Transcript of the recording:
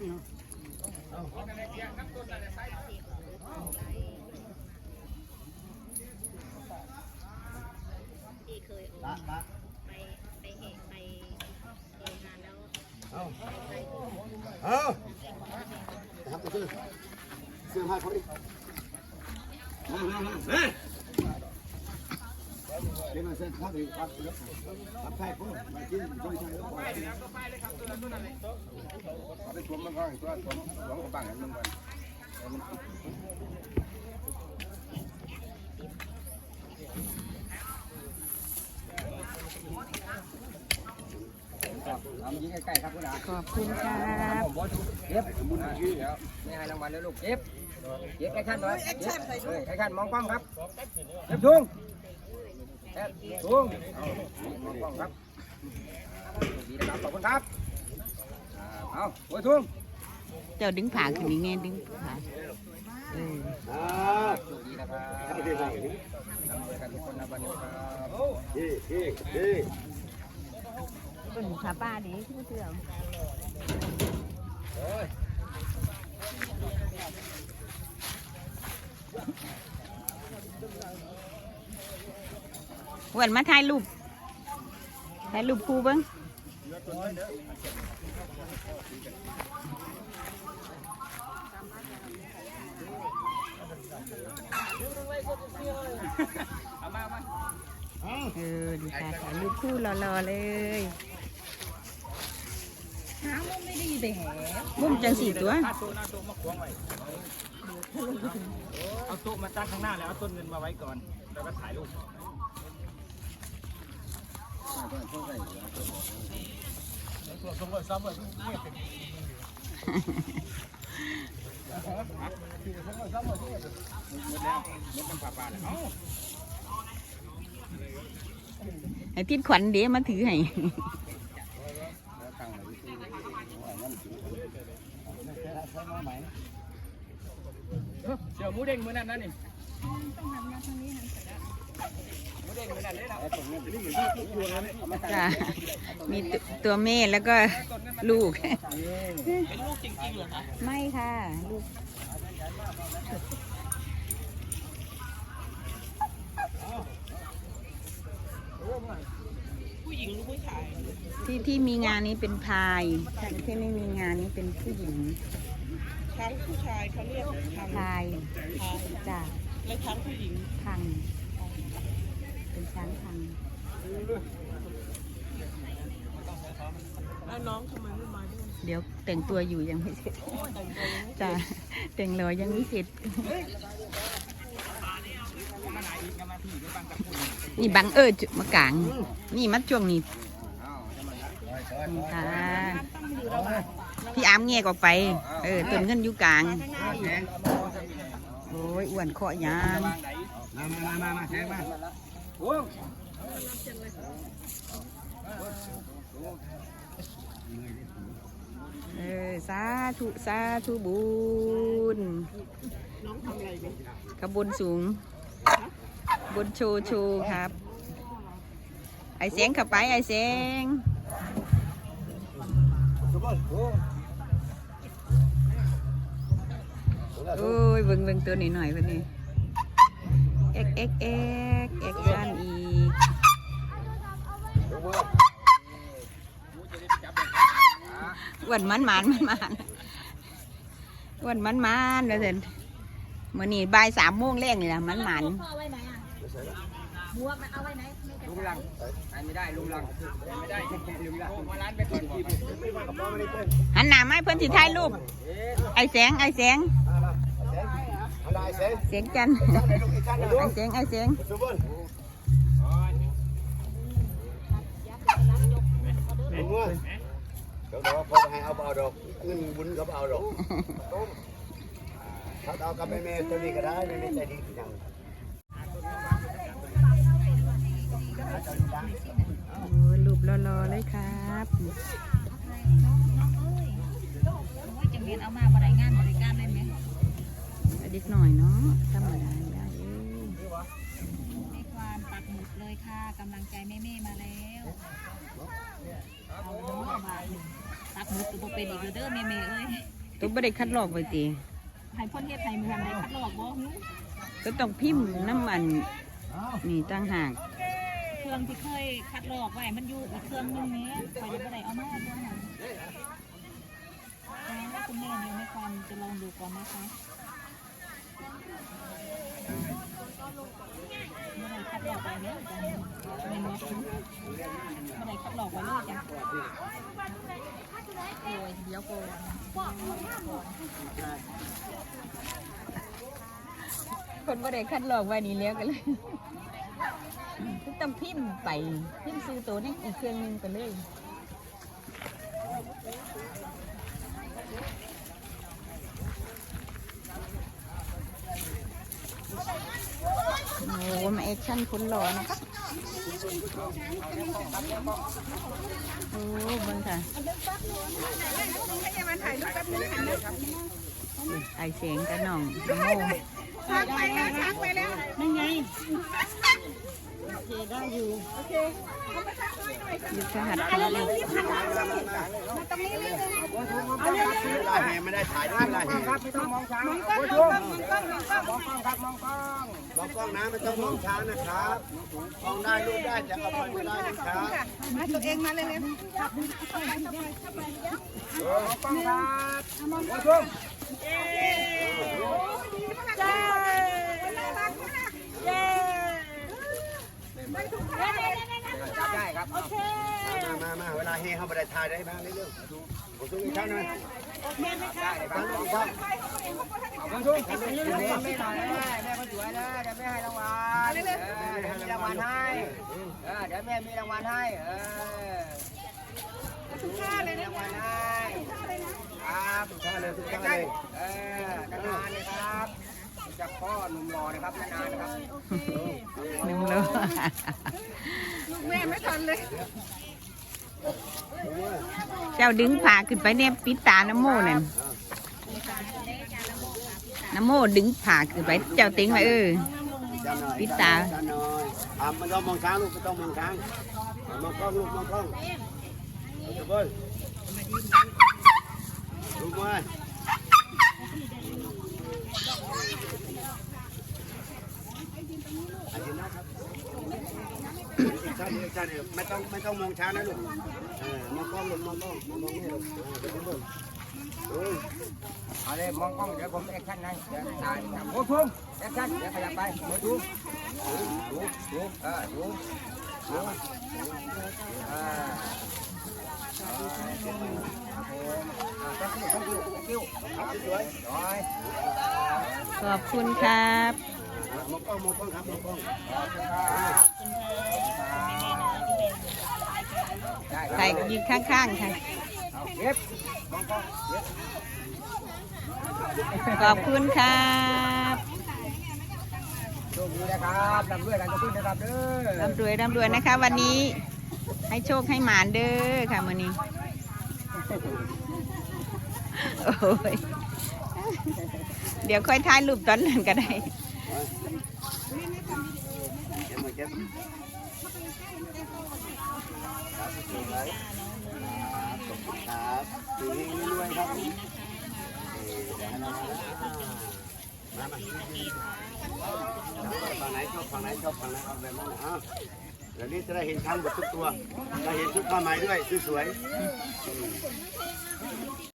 ที่เคยไปไปเหตุไปเฮงานแล้วเอาเอาทำตัวซื้อซื้อเขาดิเฮ้าเขาดิเลย ครับไปเลยครับตัวนั้นตัวนั้นเลยเอาไปชมมันก่อนตัวชมหลวงกระบังมันก่อนทำยิงใกล้ๆครับคุณอาขอบคุณครับเก็บบุญชื่อแล้วไม่ให้รางวัลแล้วลูกเก็บเก็บไอ้ขั้นเลยเก็บไอ้ขั้นมองกล้องครับเก็บทุ่ง เก็บทุ่งมองกล้องครับดีนะครับขอบคุณครับเอาโอ้ยทุ่งเจ้าดึงผ่าขึ้นนี่ไงดึงผ่าเออดีนะครับดีกันทุกคนนะวันนี้ครับดีดีดีเป็นขาป้าดิคือเสื่อม หวนมาถ่ายรูปถ่ายรูปคูเบิ้งเออดีค่ะถ่ายรูปคู่รอๆเลยหามุมไม่ดีไปแหมุมจังสี่ตัวเอาโต๊ะมาตั้งข้างหน้าแล้วเอาต้นเงินมาไว้ก่อน แล้วก็ถ่ายรูป ไอ้ทิดขวัญเดี๋ยวมาถือให้เดี๋ยวมูเด้งมือนั่นนั่นนี่หมูเด้งมือนั่นเลยนะ จ้ะมีตตัวแม่แล้วก็ลูกเป็นลูกจริงๆเหรอคะไม่ค่ะ ลูกผู้หญิงหรือผู้ชายที่ที่มีงานนี้เป็นพายที่ไม่มีงานนี้เป็นผู้หญิงช้างผู้ชายเขาเรียกทางพายจ้ะและช้างผู้หญิงพัง นช้างพังแล้วน้องทำไมไม่มาด้วยเดี๋ยวแต่งตัวอยู่ยังไม่เสร็จจ้ะแต่งรอยังไม่เสร็จ นี่บังเอิญจุมากลาง นี่มัดช่วงนี้ค่ะพี่อามเงียกออกไป เออต้นเงินอยู่กลาง โอ้ยอ้วนเคาะยางมามามามาแทงมา เออสาธุสาธุบุญขบวนสูง บนโชว์โชว์ครับ ไอเสียงข้าไปไอเสียงโอ้ยเบิ่งเบิ่งตัวนี้หน่อยเพิ่นนี่เอ็กเอ็กเอ็ก เอ็กซันอีกอ้วันมันมันมันมันอ้วันมันมันแล้วเถินมื่อนี้บ่ายสามโมงแรกนี่แหละมันมันพ่อไว้ไหนอะบวกนะเอาไว้ไหนลุงลังไปไม่ได้ลุงลังไม่ได้ลุงลังมาร้านไปก่อนที่หันหน้ามาให้เพิ่นสิถ่ายรูปไอแสงไอแสง เสร็จเสียงจันทร์ได้ลูกอีกขั้นนะลูไอกแสงไอแสงสุบนเมื่อเดี๋ยวเราพอให้เอาเอาดอกเงินบุญเขาเอาดอกถ้าเอากับแม่แม่ตัวนี้ก็ได้แม่แม่ใจดีที่ยังโอ้ยรูปรอๆเลยครับน้องเอ้ยโอ้ยจะเรียนเอามาบริงานบริ การได้ไหมอดิกหน่อยเนาะธรรมดาได้เอ้ยในความปักหมุดเลยค่ะกำลังใจแม่ๆมาแล้วเอามาตัดหนูตัวเป็นอีกเด้อเมเมเอ้ยตัวบ่ได้คัดลอกไว้ติให้พ่นเฮ็ดให้มันได้คัดลอกบ่หนูก็ต้องพิมพ์น้ำมันนี่ต่างหากเครื่องที่เคยคัดลอกไว้มันอยู่อีกเครื่องนึงนี้คอยจะบ่ได้เอามาด้วยนะแล้วคุณแม่เนี่ยไม่ควรจะลองดูก่อนนะคะ ไม่ได้คัดลอกไว้เนี่ยจ้ะไม่เนาะไม่ได้คัดลอกไว้เลยจ้ะโอ้ยเดี๋ยวก่อนคนบ่ได้คัดหลอกไว้นี่แล้วกันเลยต้องพิมพ์ไปพิมพ์ซื้อตัวนี่อีกเครื่องหนึงไปเลยโอ้มาแอคชั่นคนหล่อนะคะโอ้เบิ่งค่ะไอเสียงกระหน่องน้ำโมนั่นไงยุทธหัตถ์กันเลยไม่ได้ถ่ายได้เลยครับไม่ต้องมองช้างมองกล้องมองกล้องมองกล้องครับมองกล้อง มองกล้องนะไม่ต้องมองช้านะครับมองได้รูปได้แต่เอาไปไม่ได้นะครับมาตัวเองมาเลยเลยมองกล้องครับมองกล้องจับได้ครับโอเค มามามาเวลาเฮเข้าไปได้ถ่ายได้มางเรื่อยๆผมต้องมีช้าหน่อยได้ครับมองกล้องมองกล้องแม่หน่อยแม่แม่คนสวยนะเดี๋ยวแม่ให้รางวัลเดี๋ยวมีรางวัลให้เดี๋ยวแม่มีรางวัลให้เออทุกท่าเลยนะรางวัลให้ครับทุกท่าเลยทุกท่าใกล้เลยเออนานๆเลยครับ จากพ่อหนุ่มรอนะครับนานๆนะครับหนึ่งโลแม่ไม่ทันเลย เจ้าดึงผ่าขึ้นไปเนี่ยปิดตาน้ำโมนั่นน้ำโมดึงผ่าขึ้นไปเจ้าติ้งไว้เออจ้าหน่อยปิดตาจ้าหน่อยอะไม่ต้องมองช้างลูกไม่ต้องมองช้างมองกล้องลูกมองกล้องเอาเถอะเบิ้ลลูกมาอันนี้นะครับ อีกชั้นเดียไม่ต้องไม่ต้องมองช้านะลูกเออมองกล้องลูกมองกล้องมองนี่ลูกเออเดี๋ยวเบิ้ลเออเอาเลยมองกล้องเดี๋ยวผมแอคชั่นให้เดี๋ยวตายครับโอ้ทุ่มแอคชั่นเดี๋ยวขยับไปโอ้ทุ่มดูดูเออดูดูอ่าครับผมอ่า thank you thank you thank you ครับสวยร้อยขอบคุณครับมองกล้องมองกล้องครับมองกล้อง ได้ค ใส่ รับ ยืนข้างๆค่ะขอบคุณครับโชคดีนะครับลำด้วยกันจะขึ้นนะครับเด้อร่ำรวยร่ำรวยนะคะ วันนี้ให้โชคให้หมานเด้อค่ะวันนี้โอ้ยเดี๋ยวค่อยถ่ายรูปตอนนั้นก็ได้เก็บมาเก็บ ครับดูให้รวยครับมามาฝั่งไหนชอบฝั่งไหนชอบฝั่งไหนเอาแบบนั้นนะอะเดี๋ยวนี้จะได้เห็นช้างหมดทุกตัวจะเห็นชุดผ้ามหมด้วยสวยๆ